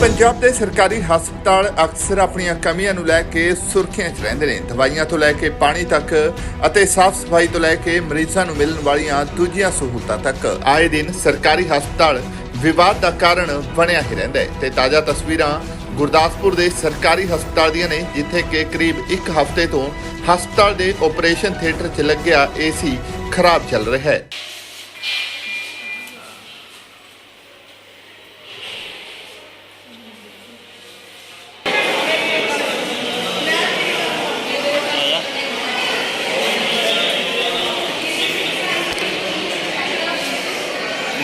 ਪੰਜਾਬ ਦੇ ਸਰਕਾਰੀ ਹਸਪਤਾਲ ਅਕਸਰ ਆਪਣੀਆਂ ਕਮੀਆਂ ਨੂੰ ਲੈ ਕੇ ਸੁਰਖੀਆਂ 'ਚ ਰਹਿੰਦੇ ਨੇ। ਦਵਾਈਆਂ ਤੋਂ ਲੈ ਕੇ ਪਾਣੀ ਤੱਕ ਅਤੇ ਸਾਫ਼ ਸਫ਼ਾਈ ਤੋਂ ਲੈ ਕੇ ਮਰੀਜ਼ਾਂ ਨੂੰ ਮਿਲਣ ਵਾਲੀਆਂ ਦੂਜੀਆਂ ਸਹੂਲਤਾਂ ਤੱਕ। ਆਏ ਦਿਨ ਸਰਕਾਰੀ ਹਸਪਤਾਲ ਵਿਵਾਦ ਦਾ ਕਾਰਨ ਬਣਿਆ ਹੀ ਰਹਿੰਦਾ ਹੈ ਤੇ ਤਾਜ਼ਾ ਤਸਵੀਰਾਂ ਗੁਰਦਾਸਪੁਰ ਦੇ ਸਰਕਾਰੀ ਹਸਪਤਾਲ ਦੀਆਂ ਨੇ, ਜਿੱਥੇ ਕਿ ਕਰੀਬ 1 ਹਫ਼ਤੇ ਤੋਂ ਹਸਪਤਾਲ ਦੇ ਆਪਰੇਸ਼ਨ ਥੀਏਟਰ 'ਚ ਲੱਗਿਆ ਏਸੀ ਖਰਾਬ ਚੱਲ ਰਿਹਾ ਹੈ।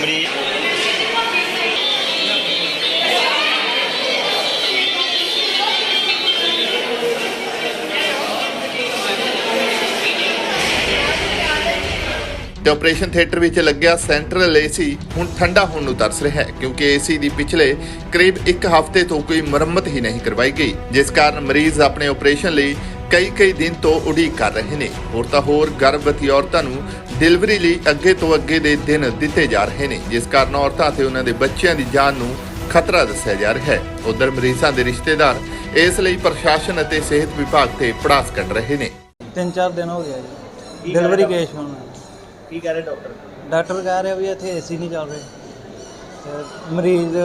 ਮਰੀਜ਼ ਤੇ ਆਪਰੇਸ਼ਨ ਥੀਏਟਰ ਵਿੱਚ ਲੱਗਿਆ ਸੈਂਟਰਲ ਏਸੀ ਹੁਣ ਠੰਡਾ ਹੋਣ ਨੂੰ ਤਰਸ ਰਿਹਾ ਹੈ, ਕਿਉਂਕਿ ਏਸੀ ਦੀ ਪਿਛਲੇ ਕਰੀਬ 1 ਹਫ਼ਤੇ ਤੋਂ ਕੋਈ ਮੁਰੰਮਤ ਹੀ ਨਹੀਂ ਕਰਵਾਈ ਗਈ, ਜਿਸ ਕਾਰਨ ਮਰੀਜ਼ ਆਪਣੇ ਆਪਰੇਸ਼ਨ ਲਈ ਕਈ ਕਈ ਦਿਨ ਤੋਂ ਉਡੀਕ ਕਰ ਰਹੇ ਨੇ। ਹੋਰ ਤਾਂ ਹੋਰ, ਗਰਭਵਤੀ ਔਰਤਾਂ ਨੂੰ ਡਿਲੀਵਰੀ ਲਈ ਅੱਗੇ ਤੋਂ ਅੱਗੇ ਦੇ ਦਿਨ ਦਿੱਤੇ ਜਾ ਰਹੇ ਨੇ ਜਿਸ ਕਾਰਨ ਔਰਤਾਂ ਤੇ ਉਹਨਾਂ ਦੇ ਬੱਚਿਆਂ ਦੀ ਜਾਨ ਨੂੰ ਖਤਰਾ ਦੱਸਿਆ ਜਾ ਰਿਹਾ ਹੈ। ਉਧਰ ਮਰੀਜ਼ਾਂ ਦੇ ਰਿਸ਼ਤੇਦਾਰ ਇਸ ਲਈ ਪ੍ਰਸ਼ਾਸਨ ਅਤੇ ਸਿਹਤ ਵਿਭਾਗ ਤੇ ਪੜਾਸ ਕੱਢ ਰਹੇ ਨੇ। ਤਿੰਨ ਚਾਰ ਦਿਨ ਹੋ ਗਿਆ ਜੀ। ਡਿਲੀਵਰੀ ਕੇਸ ਹੋਣਾ ਕੀ ਕਹਿ ਰਹੇ ਡਾਕਟਰ? ਡਾਕਟਰ ਕਹਿ ਰਿਹਾ ਵੀ ਇੱਥੇ ਏਸੀ ਨਹੀਂ ਚੱਲ ਰਹੇ। ਤੇ ਮਰੀਜ਼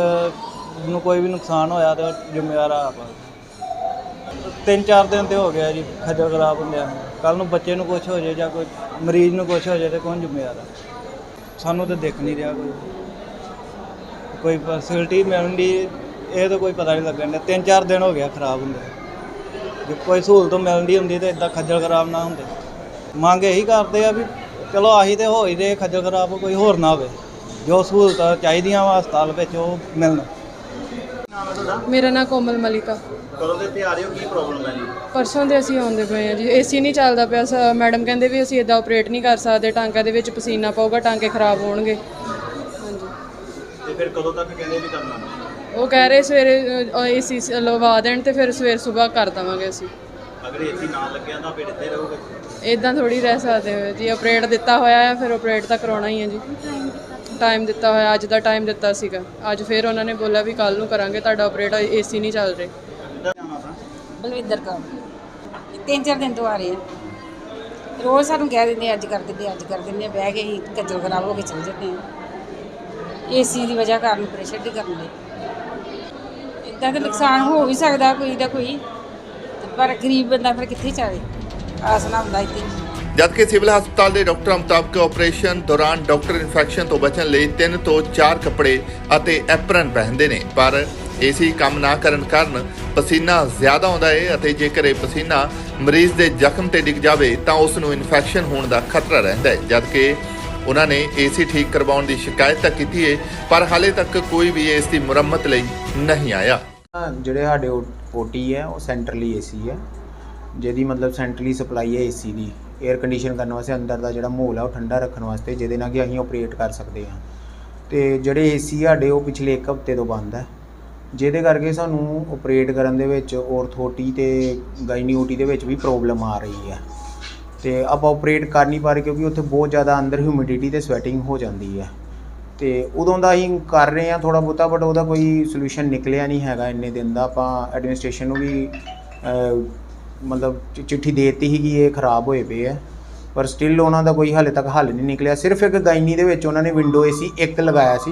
ਨੂੰ ਕੋਈ ਵੀ ਨੁਕਸਾਨ ਹੋਇਆ ਤਾਂ ਜ਼ਿੰਮੇਵਾਰ ਆਪ ਆ ਤਿੰਨ ਚਾਰ ਦਿਨ ਤੇ ਹੋ ਗਿਆ ਜੀ ਖੱਜਲ ਖਰਾਬ ਹੁੰਦਿਆਂ ਕੱਲ ਨੂੰ ਬੱਚੇ ਨੂੰ ਕੁਝ ਹੋ ਜਾਏ ਜਾਂ ਕੋਈ ਮਰੀਜ਼ ਨੂੰ ਕੁਝ ਹੋ ਜਾਏ ਤੇ ਕੌਣ ਜ਼ਿੰਮੇਵਾਰ ਆ? ਸਾਨੂੰ ਤਾਂ ਦੇਖ ਨਹੀਂ ਰਿਹਾ ਕੋਈ। ਕੋਈ ਫੈਸਿਲਿਟੀ ਮਿਲਣ ਦੀ ਇਹ ਤਾਂ ਕੋਈ ਪਤਾ ਨਹੀਂ ਲੱਗਣ ਡਿਆ। ਤਿੰਨ ਚਾਰ ਦਿਨ ਹੋ ਗਿਆ ਖਰਾਬ ਹੁੰਦੇ ਜੇ ਕੋਈ ਸਹੂਲਤ ਮਿਲਦੀ ਹੁੰਦੀ ਤਾਂ ਇਦਾਂ ਖੱਜਲ ਖਰਾਬ ਨਾ ਹੁੰਦੇ। ਮੰਗ ਇਹੀ ਕਰਦੇ ਆ ਵੀ ਚਲੋ ਆਹੀ ਤੇ ਹੋ ਹੀ ਦੇ ਖੱਜਲ ਖਰਾਬ ਕੋਈ ਹੋਰ ਨਾ ਹੋਵੇ। ਜੋ ਸਹੂਲਤਾਂ ਚਾਹੀਦੀਆਂ ਵਾ ਹਸਪਤਾਲ ਵਿੱਚ ਉਹ ਮਿਲਣ। ਮੇਰਾ ਨਾਮ ਕੋਮਲ ਮਲਿਕਾ ਕਦੋਂ ਦੇ ਤੇ ਆ ਰਹੇ ਹੋ? ਕੀ ਪ੍ਰੋਬਲਮ ਹੈ ਜੀ? ਪਰਸੋਂ ਦੇ ਅਸੀਂ ਆਉਂਦੇ ਪਏ ਆ ਜੀ। ਏਸੀ ਨਹੀਂ ਚੱਲਦਾ ਪਿਆ। ਸ- ਮੈਡਮ ਕਹਿੰਦੇ ਵੀ ਅਸੀਂ ਇਦਾਂ ਆਪਰੇਟ ਨਹੀਂ ਕਰ ਸਕਦੇ। ਟਾਂਕਿਆਂ ਦੇ ਵਿੱਚ ਪਸੀਨਾ ਪਊਗਾ ਟਾਂਕੇ ਖਰਾਬ ਹੋਣਗੇ। ਹਾਂਜੀ। ਤੇ ਫਿਰ ਕਦੋਂ ਤੱਕ ਕਹਿੰਦੇ ਵੀ ਕਰਨਾ? ਉਹ ਕਹਿ ਰਹੇ ਸਵੇਰੇ ਏਸੀ ਲਵਾ ਦੇਣ ਤੇ ਫਿਰ ਸਵੇਰ ਸਵੇਰ ਕਰ ਦਵਾਂਗੇ ਅਸੀਂ। ਅਗਰ ਏਸੀ ਨਾ ਲੱਗਿਆ ਤਾਂ ਫਿਰ ਇੱਥੇ ਰਹੋਗੇ? ਇਦਾਂ ਥੋੜੀ ਰਹਿ ਸਕਦੇ ਹੋ ਜੀ। ਆਪਰੇਟ ਦਿੱਤਾ ਹੋਇਆ ਹੈ ਫਿਰ ਆਪਰੇਟ ਤਾਂ ਕਰਾਉਣਾ ਹੀ ਹੈ ਜੀ। ਟਾਈਮ ਦਿੱਤਾ ਹੋਇਆ ਅੱਜ ਦਾ ਟਾਈਮ ਦਿੱਤਾ ਸੀਗਾ। ਅੱਜ ਫਿਰ ਉਹਨਾਂ ਨੇ ਬੋਲਿਆ ਵੀ ਕੱਲ ਨੂੰ ਕਰਾਂਗੇ। ਤੁਹਾਡਾ ਆਪਰੇਟ ਏਸੀ ਨਹੀਂ ਚੱਲ ਰਹੇ। ਬਲਵਿੰਦਰ ਕੌਰ। ਤਿੰਨ ਚਾਰ ਦਿਨ ਤੋਂ ਆ ਰਹੇ ਆ। ਰੋਜ਼ ਸਾਨੂੰ ਕਹਿ ਦਿੰਦੇ ਅੱਜ ਕਰ ਦਿੰਦੇ ਅੱਜ ਕਰ ਦਿੰਦੇ ਬਹਿ ਕੇ ਹੀ ਕੱਜਲ ਖਰਾਬ ਹੋ ਕੇ ਚਲ ਜਾਂਦੇ ਆ। ਏਸੀ ਦੀ ਵਜ੍ਹਾ ਕਾਰਨ ਪ੍ਰੈਸ਼ਰ ਦੀ ਕਰਨ ਦੇ। ਇਦਾਂ ਦਾ ਨੁਕਸਾਨ ਹੋ ਵੀ ਸਕਦਾ ਕੋਈ ਦਾ ਕੋਈ, ਪਰ ਗਰੀਬ ਬੰਦਾ ਫਿਰ ਕਿੱਥੇ ਜਾਵੇ? ਆਸ ਹੁੰਦਾ ਇੱਥੇ। ਜਦਕਿ ਸਿਵਲ ਹਸਪਤਾਲ ਦੇ ਡਾਕਟਰਾਂ ਮੁਤਾਬਕ ਆਪਰੇਸ਼ਨ ਦੌਰਾਨ ਡਾਕਟਰ ਇਨਫੈਕਸ਼ਨ ਤੋਂ ਬਚਣ ਲਈ ਤਿੰਨ ਤੋਂ ਚਾਰ ਕੱਪੜੇ ਅਤੇ ਐਪਰਨ ਪਹਿਨਦੇ ਨੇ, ਪਰ ਏਸੀ ਕੰਮ ਨਾ ਕਰਨ ਕਾਰਨ ਪਸੀਨਾ ਜ਼ਿਆਦਾ ਆਉਂਦਾ ਹੈ ਅਤੇ ਜੇਕਰ ਇਹ ਪਸੀਨਾ ਮਰੀਜ਼ ਦੇ ਜ਼ਖਮ ਤੇ ਡਿੱਗ ਜਾਵੇ ਤਾਂ ਉਸ ਨੂੰ ਇਨਫੈਕਸ਼ਨ ਹੋਣ ਦਾ ਖਤਰਾ ਰਹਿੰਦਾ ਹੈ ਜਦਕਿ ਉਹਨਾਂ ਨੇ ਏਸੀ ਠੀਕ ਕਰਵਾਉਣ ਦੀ ਸ਼ਿਕਾਇਤ ਤਾਂ ਕੀਤੀ ਹੈ ਪਰ ਹਾਲੇ ਤੱਕ ਕੋਈ ਵੀ ਇਸ ਦੀ ਮੁਰੰਮਤ ਲਈ ਨਹੀਂ ਆਇਆ। ਜਿਹੜੇ ਸਾਡੇ ਓਟੀ ਹੈ, ਉਹ ਸੈਂਟਰਲੀ ਏਸੀ ਹੈ। ਜਿਹਦੀ ਮਤਲਬ ਸੈਂਟਰਲੀ ਸਪਲਾਈ ਹੈ ਏਸੀ ਦੀ। 에ਅਰ ਕੰਡੀਸ਼ਨ ਕਰਨ ਵਾਸਤੇ ਅੰਦਰ ਦਾ ਜਿਹੜਾ ਮਾਹੌਲ ਹੈ ਉਹ ਠੰਡਾ ਰੱਖਣ ਵਾਸਤੇ ਜਿਹਦੇ ਨਾਲ ਕਿ ਅਸੀਂ ਆਪਰੇਟ ਕਰ ਸਕਦੇ ਹਾਂ। ਤੇ ਜਿਹੜੇ ਏਸੀ ਸਾਡੇ ਉਹ ਪਿਛਲੇ 1 ਹਫ਼ਤੇ ਤੋਂ ਬੰਦ ਹੈ। ਜਿਹਦੇ ਕਰਕੇ ਸਾਨੂੰ ਆਪਰੇਟ ਕਰਨ ਦੇ ਵਿੱਚ ਔਰਥੋਟੀ ਤੇ ਗਾਇਨੀਓਟੀ ਦੇ ਵਿੱਚ ਵੀ ਪ੍ਰੋਬਲਮ ਆ ਰਹੀ ਹੈ ਤੇ ਆਪਾਂ ਆਪਰੇਟ ਕਰ ਨਹੀਂ ਪਾ ਰਹੇ ਕਿਉਂਕਿ ਉੱਥੇ ਬਹੁਤ ਜ਼ਿਆਦਾ ਅੰਦਰ ਹਿਊਮਿਡਿਟੀ ਤੇ ਸਵੈਟਿੰਗ ਹੋ ਜਾਂਦੀ ਹੈ ਤੇ ਉਦੋਂ ਦਾ ਅਸੀਂ ਕਰ ਰਹੇ ਹਾਂ ਥੋੜਾ ਬਹੁਤਾ ਬਟ ਉਹਦਾ ਕੋਈ ਸੋਲੂਸ਼ਨ ਨਿਕਲਿਆ ਨਹੀਂ ਹੈਗਾ ਇੰਨੇ ਦਿਨ ਦਾ। ਆਪਾਂ ਐਡਮਿਨਿਸਟ੍ਰੇਸ਼ਨ ਨੂੰ ਵੀ ਮਤਲਬ ਚਿੱਠੀ ਦੇ ਦਿੱਤੀ ਸੀ ਕਿ ਇਹ ਖਰਾਬ ਹੋਏ ਪਏ ਆ। ਪਰ ਸਟਿਲ ਉਹਨਾਂ ਦਾ ਕੋਈ ਹਾਲੇ ਤੱਕ ਹੱਲ ਨਹੀਂ ਨਿਕਲਿਆ। ਸਿਰਫ ਇੱਕ ਗਾਇਨੀ ਦੇ ਵਿੱਚ ਉਹਨਾਂ ਨੇ ਵਿੰਡੋ ਏਸੀ ਇੱਕ ਲਗਾਇਆ ਸੀ।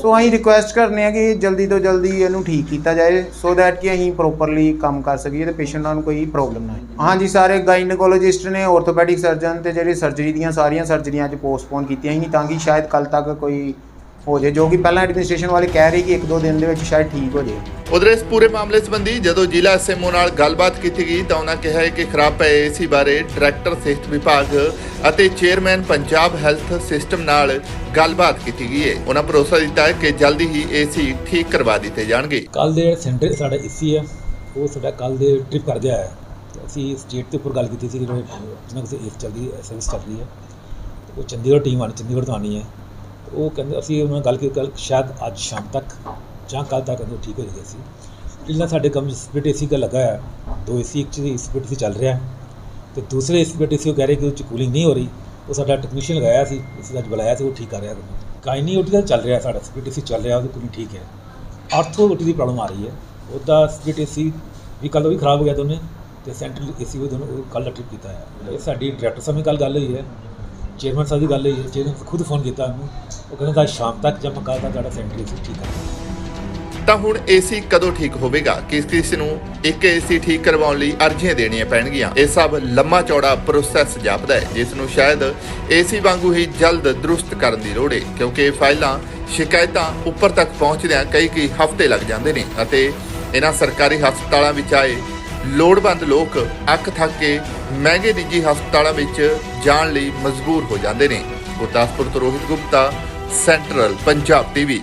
ਸੋ ਅਸੀਂ ਰਿਕੁਐਸਟ ਕਰਨੇ ਆ ਕਿ ਜਲਦੀ ਤੋਂ ਜਲਦੀ ਇਹਨੂੰ ਠੀਕ ਕੀਤਾ ਜਾਏ ਸੋ ਦੈਟ ਕਿ ਅਸੀਂ ਪ੍ਰੋਪਰਲੀ ਕੰਮ ਕਰ ਸਕੀਏ ਤੇ ਪੇਸ਼ੈਂਟਾਂ ਨੂੰ ਕੋਈ ਪ੍ਰੋਬਲਮ ਨਾ ਆਏ। ਹਾਂਜੀ, ਸਾਰੇ ਗਾਇਨੋਕੋਲੋਜਿਸਟ ਨੇ ਆਰਥੋਪੈਡਿਕ ਸਰਜਨ ਤੇ ਜਿਹੜੇ ਸਰਜਰੀ ਦੀਆਂ ਸਾਰੀਆਂ ਸਰਜਰੀਆਂ ਅੱਜ ਪੋਸਟਪੋਨ ਕੀਤੀਆਂ ਸੀ ਤਾਂ ਕਿ ਸ਼ਾਇਦ ਕੱਲ ਤੱਕ ਕੋਈ ਹੋ ਜੇ ਜੋ ਕਿ ਪਹਿਲਾਂ ਐਡਮਿਨਿਸਟ੍ਰੇਸ਼ਨ ਵਾਲੇ ਕਹਿ ਰਹੇ ਕਿ ਇੱਕ ਦੋ ਦਿਨ ਦੇ ਵਿੱਚ ਸ਼ਾਇਦ ਠੀਕ ਹੋ ਜੇ। ਉਧਰ ਇਸ ਪੂਰੇ ਮਾਮਲੇ ਸੰਬੰਧੀ ਜਦੋਂ ਜ਼ਿਲ੍ਹਾ ਐਸਐਮਓ ਨਾਲ ਗੱਲਬਾਤ ਕੀਤੀ ਗਈ ਤਾਂ ਉਹਨਾਂ ਕਿਹਾ ਹੈ ਕਿ ਖਰਾਬ ਪਏ ਏਸੀ ਬਾਰੇ ਡਾਇਰੈਕਟਰ ਸਿਹਤ ਵਿਭਾਗ ਅਤੇ ਚੇਅਰਮੈਨ ਪੰਜਾਬ ਹੈਲਥ ਸਿਸਟਮ ਨਾਲ ਗੱਲਬਾਤ ਕੀਤੀ ਗਈ ਹੈ। ਉਹਨਾਂ ਭਰੋਸਾ ਦਿੱਤਾ ਹੈ ਕਿ ਜਲਦੀ ਹੀ ਏਸੀ ਠੀਕ ਕਰਵਾ ਦਿੱਤੇ ਜਾਣਗੇ। ਕੱਲ ਦੇ ਸੈਂਟਰ ਸਾਡਾ ਏਸੀ ਹੈ। ਉਹ ਸਾਡਾ ਕੱਲ ਦੇ ਟ੍ਰਿਪ ਕਰ ਗਿਆ ਹੈ। ਅਸੀਂ ਸਟੇਟ ਦੇ ਉੱਪਰ ਗੱਲ ਕੀਤੀ ਸੀ ਕਿ ਜਿਹਨਾਂ ਕਿਸੇ ਏਸ ਚੱਲਦੀ ਹੈ ਸਰਵਿਸ ਚੱਲ ਰਹੀ ਹੈ। ਉਹ ਚੰਡੀਗੜ੍ਹ ਟੀਮ ਆਣੀ ਚੰਡੀਗੜ੍ਹ ਤੋਂ ਆਣੀ ਹੈ। ਉਹ ਕਹਿੰਦੇ, ਅਸੀਂ ਉਹਨਾਂ ਨਾਲ ਗੱਲ ਕੀਤੀ ਕੱਲ ਸ਼ਾਇਦ ਅੱਜ ਸ਼ਾਮ ਤੱਕ ਜਾਂ ਕੱਲ ਤੱਕ ਉਹ ਠੀਕ ਹੋ ਜਾਏਗਾ ਸੀ ਜਿਹੜਾ ਸਾਡੇ ਕੰਮ ਸਪਲਿਟ ਏਸੀ ਦਾ ਲੱਗਾ ਹੈ ਦੋ ਏਸੀ, ਇੱਕ ਚ ਸਪਲਿਟ ਏਸੀ ਚੱਲ ਰਿਹਾ। ਹੈ ਤੇ ਦੂਸਰੇ ਸਪਲਿਟ ਏਸੀ ਉਹ ਕਹਿ ਰਹੇ ਕਿ ਉਹ ਚ ਕੂਲਿੰਗ ਨਹੀਂ ਹੋ ਰਹੀ। ਉਹ ਸਾਡਾ ਟੈਕਨੀਸ਼ੀਅਨ ਲਗਾਇਆ ਸੀ, ਅਸੀਂ ਅੱਜ ਬੁਲਾਇਆ ਸੀ, ਉਹ ਠੀਕ ਕਰ ਰਿਹਾ ਕਾਇਨੀ ਓਟੀ ਦਾ ਚੱਲ ਰਿਹਾ ਸਾਡਾ ਸਪਲਿਟ ਏਸੀ, ਚੱਲ ਰਿਹਾ, ਉਹਦੀ ਕੂਲਿੰਗ ਠੀਕ ਹੈ। ਆਰਥੋ ਓਟੀ ਦੀ ਪ੍ਰੋਬਲਮ ਆ ਰਹੀ ਹੈ। ਉਹਦਾ ਸਪਲਿਟ ਏਸੀ ਵੀ ਕੱਲ ਵੀ ਖਰਾਬ ਹੋ ਗਿਆ ਦੋਨੇ, ਤੇ ਸੈਂਟਰਲ ਏਸੀ ਵੀ ਦੋਨੋਂ ਕੱਲ ਟ੍ਰਿਪ ਕੀਤਾ ਹੈ ਇਹ ਸਾਡੀ ਡਾਇਰੈਕਟਰ ਸਾਹਿਬ ਨਾਲ ਕੱਲ ਗੱਲ ਹੋਈ ਹੈ। ਚੇਅਰਮੈਨ ਸਾਹਿਬ ਦੀ ਗੱਲ ਹੋਈ ਹੈ ਚੇਅਰਮੈਨ ਖੁਦ ਫੋਨ ਕੀਤਾ ਉਹਨੂੰ, ਉਹ ਕਹਿੰਦਾ ਅੱਜ ਸ਼ਾਮ ਤੱਕ ਜਾਂ ਮੈਂ ਤੁਹਾਡਾ ਸੈਂਟਰਲ ਠੀਕ ਕਰ ਤਾਂ ਹੁਣ ਏਸੀ ਕਦੋਂ ਠੀਕ ਹੋਵੇਗਾ? ਕਿਸ ਕਿਸ ਨੂੰ ਇੱਕ ਏਸੀ ਠੀਕ ਕਰਵਾਉਣ ਲਈ ਅਰਜ਼ੀਆਂ ਦੇਣੀਆਂ ਪੈਣਗੀਆਂ? ਇਹ ਸਭ ਲੰਮਾ ਚੌੜਾ ਪ੍ਰੋਸੈਸ ਜਾਪਦਾ ਹੈ, ਜਿਸ ਨੂੰ ਸ਼ਾਇਦ ਏਸੀ ਵਾਂਗੂ ਹੀ ਜਲਦ ਦਰੁਸਤ ਕਰਨ ਦੀ ਲੋੜ ਹੈ, ਕਿਉਂਕਿ ਇਹ ਫਾਈਲਾਂ ਸ਼ਿਕਾਇਤਾਂ ਉੱਪਰ ਤੱਕ ਪਹੁੰਚਦਿਆਂ ਕਈ ਕਈ ਹਫ਼ਤੇ ਲੱਗ ਜਾਂਦੇ ਨੇ ਅਤੇ ਇਹਨਾਂ ਸਰਕਾਰੀ ਹਸਪਤਾਲਾਂ ਵਿੱਚ ਆਏ ਲੋੜਵੰਦ ਲੋਕ ਅੱਕ ਥੱਕ ਕੇ ਮਹਿੰਗੇ ਨਿੱਜੀ ਹਸਪਤਾਲਾਂ ਵਿੱਚ ਜਾਣ ਲਈ ਮਜਬੂਰ ਹੋ ਜਾਂਦੇ ਨੇ। ਗੁਰਦਾਸਪੁਰ ਤੋਂ ਰੋਹਿਤ ਗੁਪਤਾ, ਸੈਂਟਰਲ ਪੰਜਾਬ ਟੀਵੀ।